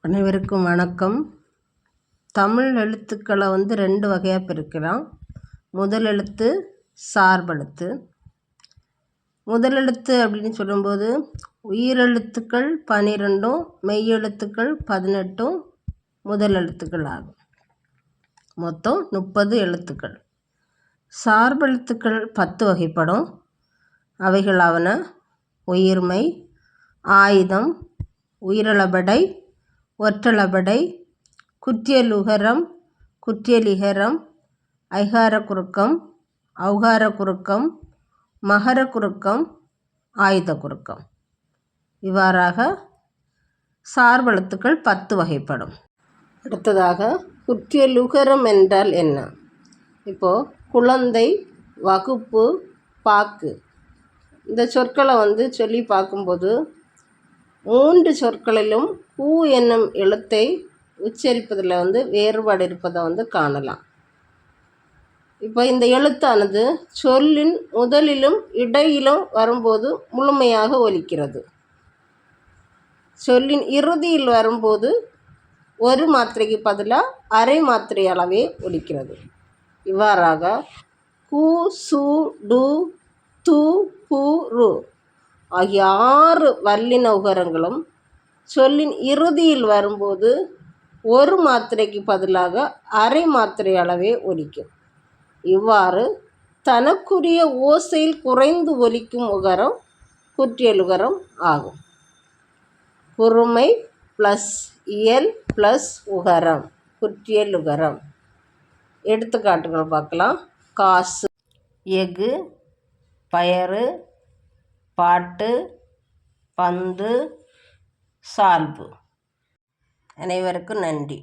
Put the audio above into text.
அனைவருக்கும் வணக்கம். தமிழ் எழுத்துக்களை வந்து ரெண்டு வகையாக பிரிக்கலாம். முதல் எழுத்து சார்பெழுத்து. முதல் எழுத்து அப்படின்னு சொல்லும்போது உயிரெழுத்துக்கள் பனிரெண்டும் மெய்யெழுத்துக்கள் பதினெட்டும் முதல் எழுத்துக்கள் ஆகும். மொத்தம் முப்பது எழுத்துக்கள். சார்பெழுத்துக்கள் பத்து வகைப்படும். அவைகளாவன உயிர்மை ஆயுதம் உயிரளபடை ஒற்றளபடை குற்றியலுகரம் குற்றியலிகரம் ஐகார குறுக்கம் ஔகார குறுக்கம் மகர குறுக்கம் ஆயுத குறுக்கம் இவ்வாறாக சார்பெழுத்துக்கள் பத்து வகைப்படும். அடுத்ததாக குற்றியலுகரம் என்றால் என்ன? இப்போது குழந்தை வகுப்பு பாக்கு. இந்த சொற்களை வந்து சொல்லி பார்க்கும்போது மூன்று சொற்களிலும் பூ என்னும் எழுத்தை உச்சரிப்பதில் வந்து வேறுபாடு இருப்பதை வந்து காணலாம். இப்போ இந்த எழுத்தானது சொல்லின் முதலிலும் இடையிலும் வரும்போது முழுமையாக ஒலிக்கிறது. சொல்லின் இறுதியில் வரும்போது ஒரு மாத்திரைக்கு பதிலாக அரை மாத்திரை அளவே ஒலிக்கிறது. இவ்வாறாக கு சு டு து பு ரு ஆகிய ஆறு வல்லின உகரங்களும் சொல்லின் இறுதியில் வரும்போது ஒரு மாத்திரைக்கு பதிலாக அரை மாத்திரை அளவே ஒலிக்கும். இவ்வாறு தனக்குரிய ஓசையில் குறைந்து ஒலிக்கும் உகரம் குற்றியலுகரம் ஆகும். குறுமை ப்ளஸ் இயல் ப்ளஸ் உகரம் குற்றியலுகரம் எடுத்துக்காட்டுகள் பார்க்கலாம். காசு எஃகு பயறு பாட்டு பந்து சால்பு அனைவருக்கும் நன்றி.